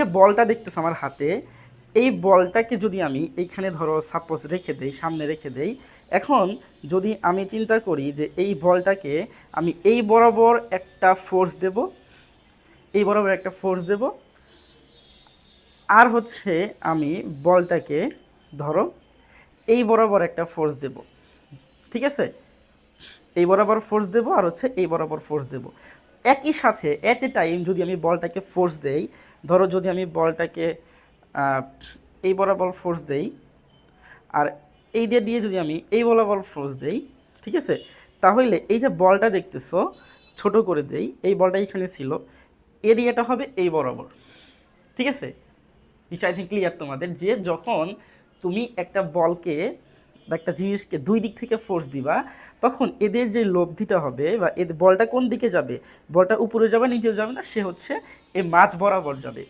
যে বলটা দেখতেছো আমার হাতে, এই বলটাকে যদি আমি এইখানে ধরো সাপোজ রেখে দেই, সামনে রেখে দেই, এখন যদি আমি চিন্তা করি যে এই বলটাকে আমি এই বরাবর একটা ফোর্স দেব, এই বরাবর একটা ফোর্স দেব, আর হচ্ছে আমি বলটাকে ধরো এই বরাবর একটা ফোর্স দেব, ঠিক আছে? এই বরাবর ফোর্স দেব আর হচ্ছে এই বরাবর ফোর্স দেব। একই সাথে অ্যাট এ টাইম যদি আমি বলটাকে ফোর্স দেই, ধরো যদি আমি বলটাকে এই বরাবর ফোর্স দেই, আর এই দিয়ে দিয়ে যদি আমি এই বরাবর ফোর্স দেই, ঠিক আছে? তাহলে এই যে বলটা দেখতেছো, ছোট করে দেই, এই বলটা এখানে ছিল এরিয়াটা হবে এই বরাবর, ঠিক আছে? Which আই থিঙ্ক ক্লিয়ার তোমাদের, যে যখন তুমি একটা বলকে বা একটা জিনিসকে দুই দিক থেকে ফোর্স দিবা, তখন এদের যে লব্ধিটা হবে বা এদের বলটা কোন দিকে যাবে? বলটা উপরে যাবে নিচে যাবে না, সে হচ্ছে এ মাছ বরাবর যাবে।